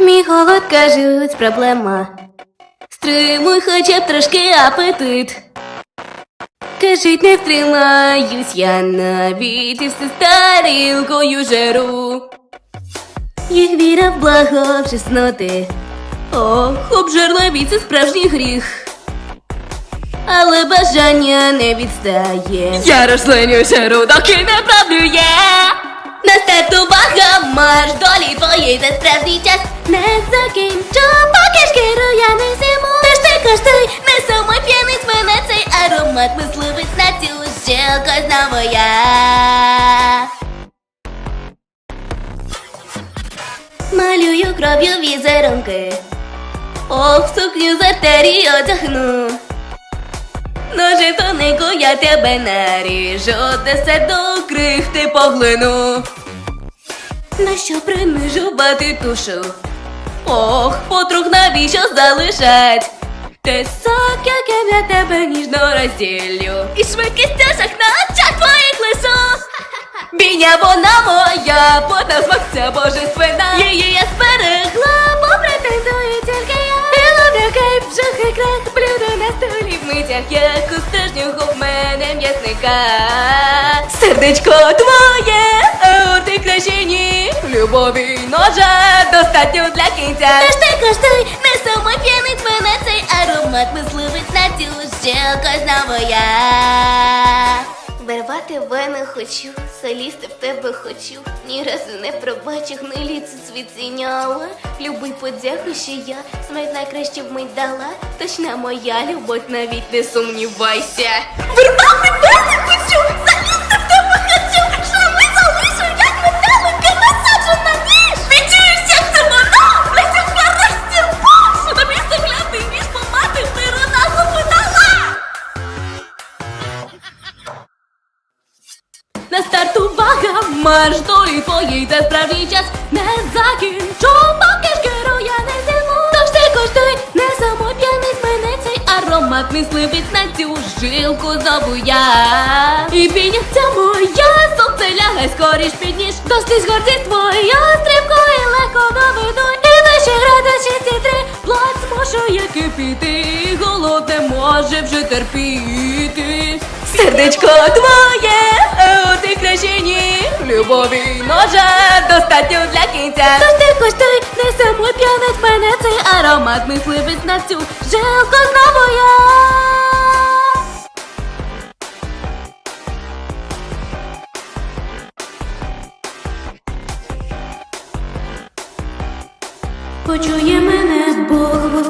Мій голод кажуть, проблема. Стримуй хоча б трошки апетит. Кажуть, не втримаюсь я навіть і все старілкою жеру. Їх віра в благо в чесноти. Ох, обжерливість це справжній гріх. Але бажання не відстає. Я рослиню жеру, доки не правлює. На старту бага марш долі твоєї за справжній час Не закінчу, поки ж керую я не зиму Тож ти коштуй, не сумуй п'яниць мене цей аромат Мисливець на цілу щелку знову я Малюю кров'ю візерунки Ох, сукню з артерії одягну Ножи тоненько я тебе наріжу, де все до крихти поглину. На що принижувати тушу? Ох, потрух навіщо залишать? Те сок, яким я тебе ніжно розділю. І швидкість тяжах на очах твоїх лису. Біня вона моя, подав смак ця божественна. Її я зберегла, бо претендую тільки я. І ловлю кайф, жах і крах, блюдо на столі в митях, як у стежнього в мене м'ясника. Сердечко твоє, достатньо для кінця. Тож ти коштуй, не сумуй п'яниць мене цей аромат мисливець на цілу щелку знову я. Вирвати вени хочу, солісти в тебе хочу. Ні разу не пробачив гнилі цвіціняла. Любий подяку, що я смерть найкраще вмить дала. Точна моя любов, навіть не сумнівайся. Вирвати вени На старт увага, марш долі твоїй, це справжній час не закінчу, поки ж керу я не зиму. Тож ти коштуй, не самоп'яний мене цей аромат мисливець на цю жилку зову я. І підняться моя, сонце лягай скоріш підніж. Достись гордість твоя, і легко доведу. І наші радощі ці три, плац змушу я кипіти, і може вже терпіти. Сердечко твоє, о, ти краще ні. Любові ножа достатньо для кінця. Тож ти коштуй, не п'янить мене цей аромат мисливець на цю жилку знову я. Почує мене Бог,